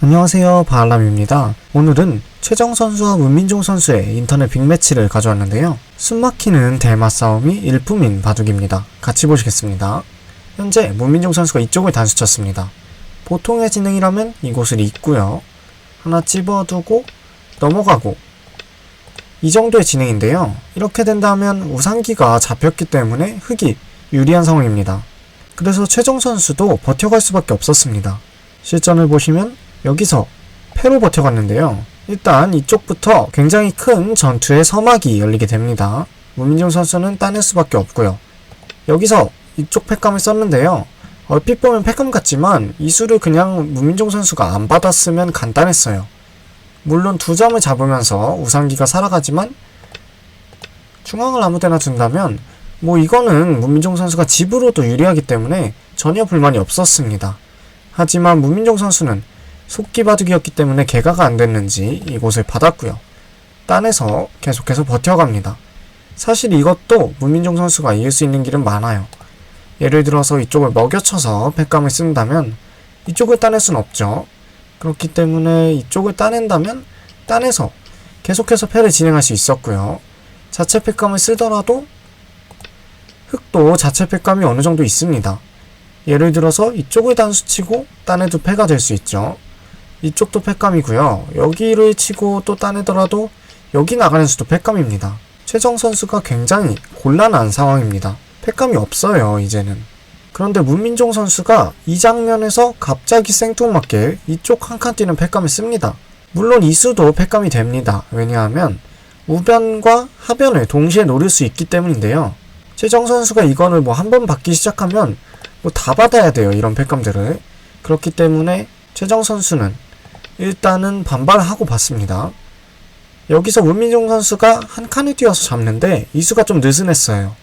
안녕하세요 바알람입니다. 오늘은 최정 선수와 문민종 선수의 인터넷 빅매치를 가져왔는데요. 숨막히는 대마 싸움이 일품인 바둑입니다. 같이 보시겠습니다. 현재 문민종 선수가 이쪽을 단수 쳤습니다. 보통의 진행이라면 이곳을 잇고요. 하나 집어두고 넘어가고 이 정도의 진행인데요. 이렇게 된다면 우상기가 잡혔기 때문에 흑이 유리한 상황입니다. 그래서 최정 선수도 버텨갈 수밖에 없었습니다. 실전을 보시면 여기서 패로 버텨갔는데요. 일단 이쪽부터 굉장히 큰 전투의 서막이 열리게 됩니다. 문민정 선수는 따낼 수밖에 없고요. 여기서 이쪽 패감을 썼는데요. 얼핏 보면 패감 같지만 이 수를 그냥 문민정 선수가 안 받았으면 간단했어요. 물론 두 점을 잡으면서 우상기가 살아가지만 중앙을 아무데나 둔다면 뭐 이거는 문민정 선수가 집으로도 유리하기 때문에 전혀 불만이 없었습니다. 하지만 문민정 선수는 속기 바둑이었기 때문에 개가가 안 됐는지 이곳을 받았고요. 딴에서 계속해서 버텨갑니다. 사실 이것도 문민종 선수가 이길 수 있는 길은 많아요. 예를 들어서 이쪽을 먹여쳐서 백감을 쓴다면 이쪽을 따낼 순 없죠. 그렇기 때문에 이쪽을 따낸다면 따내서 계속해서 패를 진행할 수 있었고요. 자체 패감을 쓰더라도 흑도 자체 패감이 어느 정도 있습니다. 예를 들어서 이쪽을 단수치고 딴에도 패가 될 수 있죠. 이쪽도 패감이고요. 여기를 치고 또 따내더라도 여기 나가는 수도 패감입니다. 최정 선수가 굉장히 곤란한 상황입니다. 패감이 없어요, 이제는. 그런데 문민종 선수가 이 장면에서 갑자기 생뚱맞게 이쪽 한 칸 뛰는 패감을 씁니다. 물론 이 수도 패감이 됩니다. 왜냐하면 우변과 하변을 동시에 노릴 수 있기 때문인데요. 최정 선수가 이거를 뭐한 번 받기 시작하면 뭐 다 받아야 돼요, 이런 패감들을. 그렇기 때문에 최정 선수는 일단은 반발하고 봤습니다. 여기서 문민종 선수가 한 칸을 뛰어서 잡는데 이수가 좀 느슨했어요.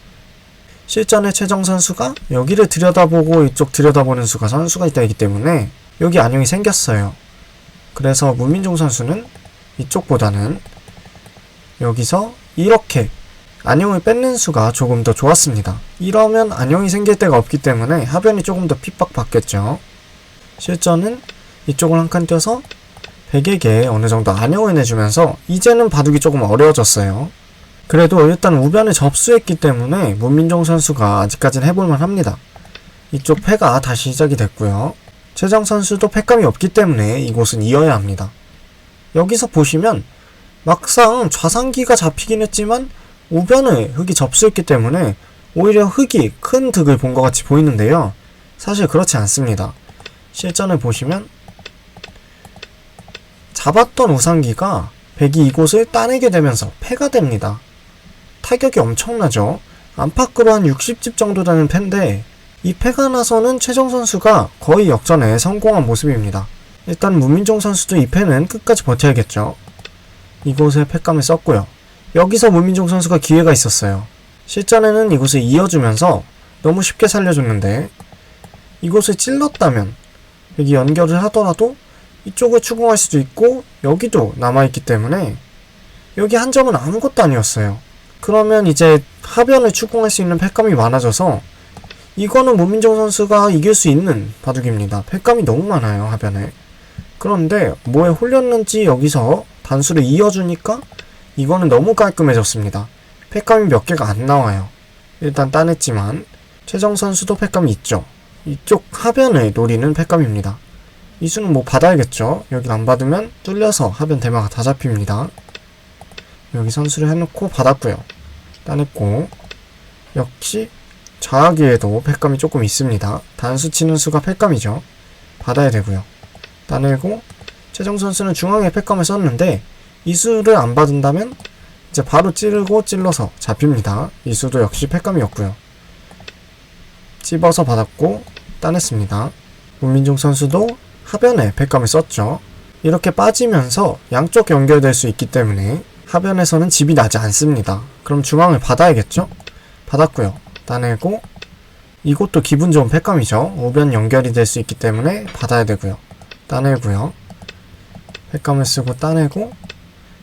실전에 최정 선수가 여기를 들여다보고 이쪽 들여다보는 수가 선수가 있다기 때문에 여기 안녕이 생겼어요. 그래서 문민종 선수는 이쪽보다는 여기서 이렇게 안녕을 뺏는 수가 조금 더 좋았습니다. 이러면 안녕이 생길 데가 없기 때문에 하변이 조금 더 핍박받겠죠. 실전은 이쪽을 한칸 띄어서 백에게 어느 정도 안녕을 내주면서 이제는 바둑이 조금 어려워졌어요. 그래도 일단 우변을 접수했기 때문에 문민종 선수가 아직까지는 해볼만 합니다. 이쪽 패가 다시 시작이 됐고요. 최정 선수도 패감이 없기 때문에 이곳은 이어야 합니다. 여기서 보시면 막상 좌상기가 잡히긴 했지만 우변을 흑이 접수했기 때문에 오히려 흑이 큰 득을 본 것 같이 보이는데요. 사실 그렇지 않습니다. 실전을 보시면 잡았던 우상기가 백이 이곳을 따내게 되면서 패가 됩니다. 타격이 엄청나죠. 안팎으로 한 60집 정도 되는 패인데 이 패가 나서는 최정 선수가 거의 역전에 성공한 모습입니다. 일단 문민종 선수도 이 패는 끝까지 버텨야겠죠. 이곳에 패감을 썼고요. 여기서 문민종 선수가 기회가 있었어요. 실전에는 이곳을 이어주면서 너무 쉽게 살려줬는데 이곳을 찔렀다면 여기 연결을 하더라도 이쪽을 추궁할 수도 있고 여기도 남아있기 때문에 여기 한 점은 아무것도 아니었어요. 그러면 이제 하변을 추궁할 수 있는 패감이 많아져서 이거는 문민정 선수가 이길 수 있는 바둑입니다. 패감이 너무 많아요 하변에. 그런데 뭐에 홀렸는지 여기서 단수를 이어주니까 이거는 너무 깔끔해졌습니다. 패감이 몇 개가 안 나와요. 일단 따냈지만 최정 선수도 패감이 있죠. 이쪽 하변을 노리는 패감입니다. 이 수는 뭐 받아야겠죠. 여기 안 받으면 뚫려서 하변 대마가 다 잡힙니다. 여기 선수를 해놓고 받았고요. 따냈고 역시 좌하기에도 패감이 조금 있습니다. 단수 치는 수가 패감이죠. 받아야 되고요. 따내고 최정 선수는 중앙에 패감을 썼는데 이 수를 안 받은다면 이제 바로 찌르고 찔러서 잡힙니다. 이 수도 역시 패감이었고요. 찝어서 받았고 따냈습니다. 문민종 선수도 하변에 패감을 썼죠. 이렇게 빠지면서 양쪽 연결될 수 있기 때문에 하변에서는 집이 나지 않습니다. 그럼 중앙을 받아야겠죠? 받았고요. 따내고 이것도 기분 좋은 패감이죠. 우변 연결이 될 수 있기 때문에 받아야 되고요. 따내고요. 패감을 쓰고 따내고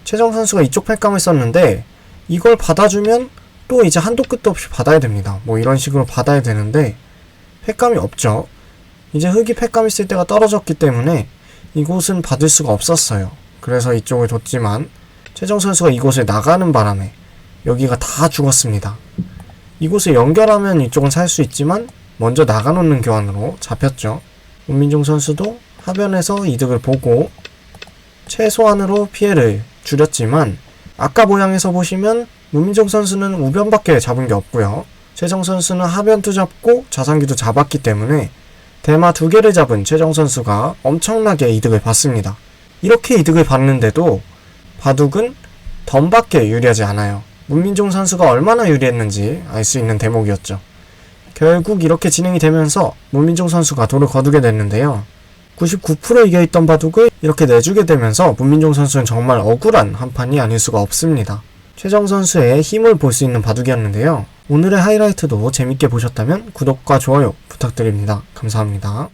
최정 선수가 이쪽 패감을 썼는데 이걸 받아주면 또 이제 한도 끝도 없이 받아야 됩니다. 뭐 이런 식으로 받아야 되는데 패감이 없죠. 이제 흑이 패감 있을 때가 떨어졌기 때문에 이곳은 받을 수가 없었어요. 그래서 이쪽을 줬지만 최정 선수가 이곳을 나가는 바람에 여기가 다 죽었습니다. 이곳을 연결하면 이쪽은 살 수 있지만 먼저 나가놓는 교환으로 잡혔죠. 문민종 선수도 하변에서 이득을 보고 최소한으로 피해를 줄였지만 아까 모양에서 보시면 문민종 선수는 우변밖에 잡은 게 없고요. 최정 선수는 하변도 잡고 자산기도 잡았기 때문에 대마 두 개를 잡은 최정 선수가 엄청나게 이득을 봤습니다. 이렇게 이득을 봤는데도 바둑은 덤밖에 유리하지 않아요. 문민종 선수가 얼마나 유리했는지 알 수 있는 대목이었죠. 결국 이렇게 진행이 되면서 문민종 선수가 돌을 거두게 됐는데요. 99% 이겨있던 바둑을 이렇게 내주게 되면서 문민종 선수는 정말 억울한 한 판이 아닐 수가 없습니다. 최정 선수의 힘을 볼 수 있는 바둑이었는데요. 오늘의 하이라이트도 재밌게 보셨다면 구독과 좋아요 부탁드립니다. 감사합니다.